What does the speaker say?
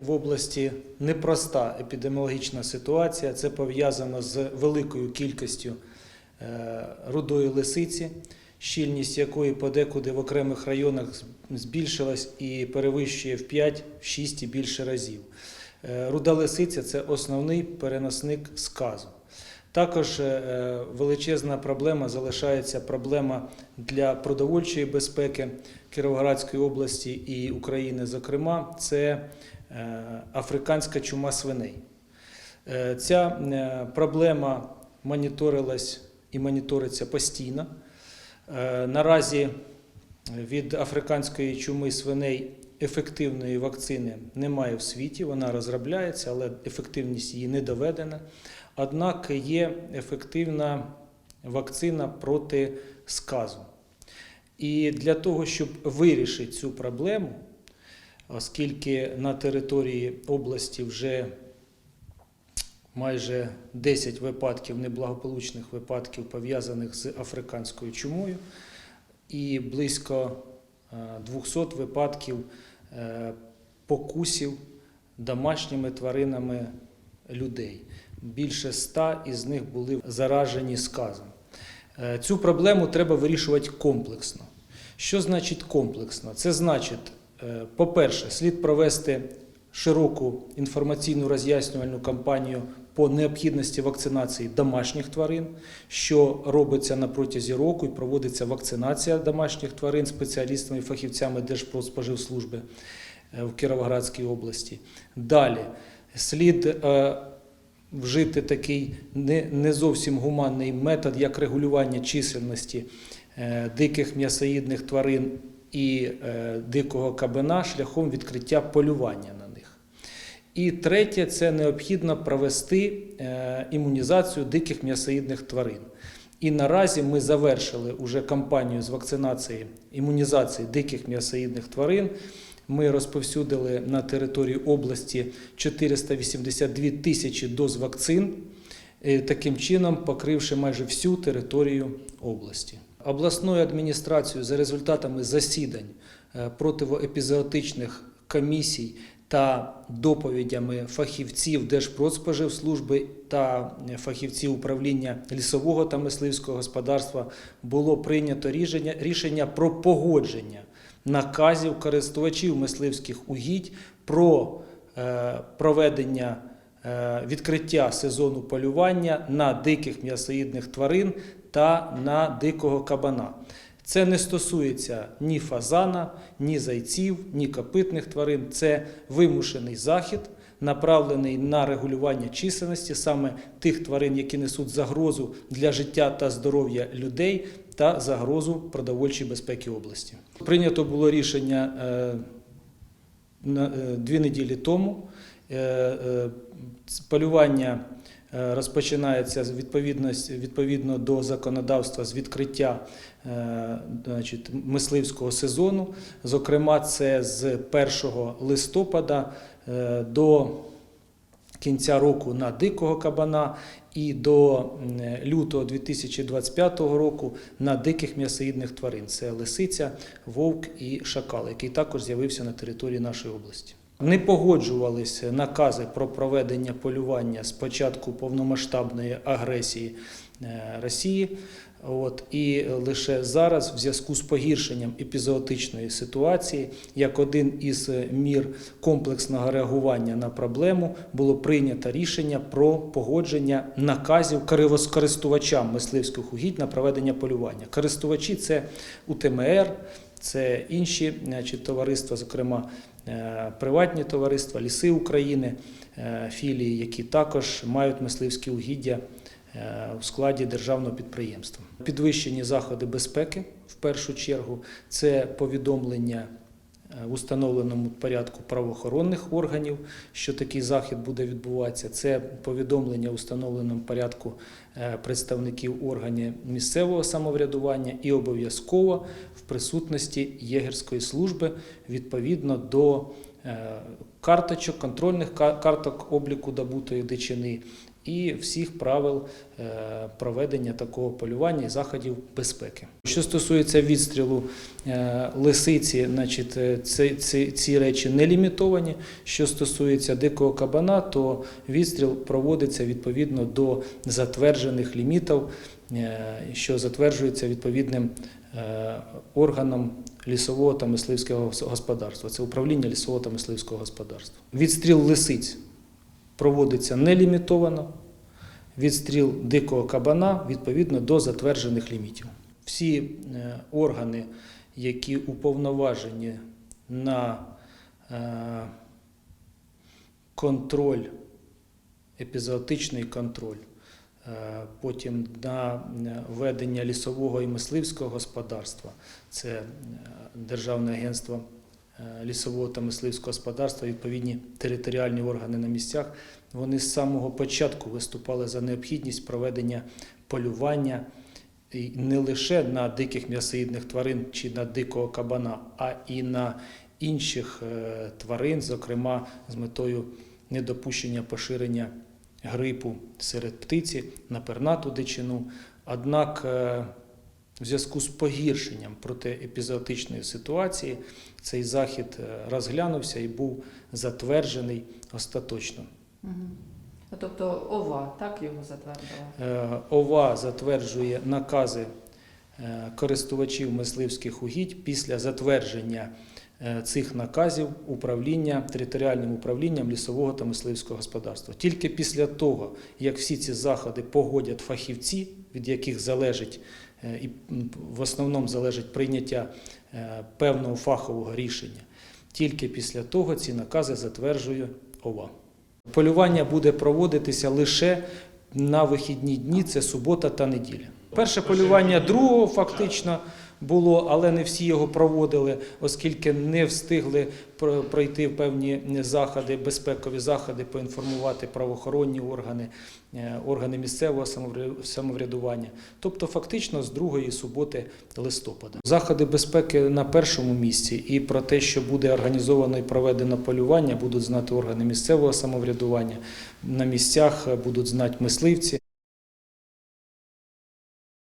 В області непроста епідеміологічна ситуація. Це пов'язано з великою кількістю е, рудої лисиці, щільність якої подекуди в окремих районах збільшилась і перевищує в 5-6 і більше разів. Е, Руда лисиця це основний переносник сказу. Також е, величезна проблема залишається проблема для продовольчої безпеки Кіровоградської області і України, зокрема, це африканська чума свиней. Е, Ця е, проблема моніторилась і моніториться постійно. Е, Наразі від африканської чуми свиней ефективної вакцини немає в світі, вона розробляється, але ефективність її не доведена. Однак є ефективна вакцина проти сказу. І для того, щоб вирішити цю проблему, оскільки на території області вже майже 10 випадків неблагополучних випадків пов'язаних з африканською чумою, і близько е, 200 випадків е, покусів домашніми тваринами людей. Більше 100 із них були заражені сказом. Е, Цю проблему треба вирішувати комплексно. Що значить комплексно? Це значить, е, по-перше, слід провести широку інформаційну роз'яснювальну кампанію по необхідності вакцинації домашніх тварин, що робиться на протязі року і проводиться вакцинація домашніх тварин спеціалістами і фахівцями Держпродспоживслужби е, в Кіровоградській області. Далі слід е, вжити такий не, зовсім гуманний метод, як регулювання чисельності е, диких м'ясоїдних тварин і е, дикого кабана шляхом відкриття полювання на них. І третє, це необхідно провести е, імунізацію диких м'ясоїдних тварин. І наразі ми завершили уже кампанію з вакцинації імунізації диких м'ясоїдних тварин. Ми розповсюдили на території області 482 тисячі доз вакцин, е, таким чином покривши майже всю територію області. Обласною адміністрацією за результатами засідань е, противоепізоотичних комісій та доповідями фахівців Держпродспоживслужби та фахівців управління лісового та мисливського господарства було прийнято рішення, рішення про погодження наказів користувачів мисливських угідь про е, проведення е, відкриття сезону полювання на диких м'ясоїдних тварин та на дикого кабана. Це не стосується ні фазана, ні зайців, ні копитних тварин. Це вимушений захід, направлений на регулювання чисельності саме тих тварин, які несуть загрозу для життя та здоров'я людей та загрозу продовольчій безпеки області. Прийнято було рішення е, е, дві неділі тому. Е, е, Полювання е, розпочинається відповідно до законодавства з відкриття мисливського сезону. Зокрема, це з 1 листопада до кінця року на дикого кабана і до лютого 2025 року на диких м'ясоїдних тварин. Це лисиця, вовк і шакал, який також з'явився на території нашої області. Не погоджувалися накази про проведення полювання з початку повномасштабної агресії е, Росії. От, і лише зараз, в зв'язку з погіршенням епізоотичної ситуації, як один із е, мір комплексного реагування на проблему, було прийнято рішення про погодження наказів кориво- користувачам мисливських угідь на проведення полювання. Користувачі це УТМР, це інші значить, товариства, зокрема е, приватні товариства, ліси України, е, філії, які також мають мисливські угіддя в у складі державного підприємства. Підвищені заходи безпеки в першу чергу це повідомлення е, в установленому порядку правоохоронних органів, що такий захід буде відбуватися. Це повідомлення в установленому порядку е, представників органів місцевого самоврядування і обов'язково в присутності єгерської служби відповідно до е, карточок, контрольних карток обліку добутої дичини і всіх правил е, проведення такого полювання і заходів безпеки. Що стосується відстрілу е, лисиці, значить, е, ці, ці, ці речі не лімітовані. Що стосується дикого кабана, то відстріл проводиться відповідно до затверджених лімітів, що затверджується відповідним органом лісового та мисливського господарства. Це управління лісового та мисливського господарства. Відстріл лисиць проводиться нелімітовано. Відстріл дикого кабана відповідно до затверджених лімітів. Всі е, органи, які уповноважені на е, контроль, епізоотичний контроль, е, потім на ведення лісового і мисливського господарства, це Державне агентство лісового та мисливського господарства, відповідні територіальні органи на місцях, вони з самого початку виступали за необхідність проведення полювання і не лише на диких м'ясоїдних тварин чи на дикого кабана, а і на інших е, тварин, зокрема з метою недопущення поширення грипу серед птиці на пернату дичину. Однак е, в зв'язку з погіршенням протиепізодичної ситуації цей захід е, розглянувся і був затверджений остаточно. Ну, Тобто ОВА, так його затвердила? Е, ОВА затверджує накази е, користувачів мисливських угідь після затвердження цих наказів управління територіальним управлінням лісового та мисливського господарства. Тільки після того, як всі ці заходи погодять фахівці, від яких залежить е, і в основному залежить прийняття е, певного фахового рішення, тільки після того ці накази затверджує ОВА. Полювання буде проводитися лише на вихідні дні, це субота та неділя. Перше полювання другого фактично було, але не всі його проводили, оскільки не встигли про- пройти певні заходи, безпекові заходи, поінформувати правоохоронні органи, е, органи місцевого самовря- самоврядування. Тобто, фактично з другої суботи листопада. Заходи безпеки на першому місці, і про те, що буде організовано і проведено полювання, будуть знати органи місцевого самоврядування. На місцях будуть знати мисливці.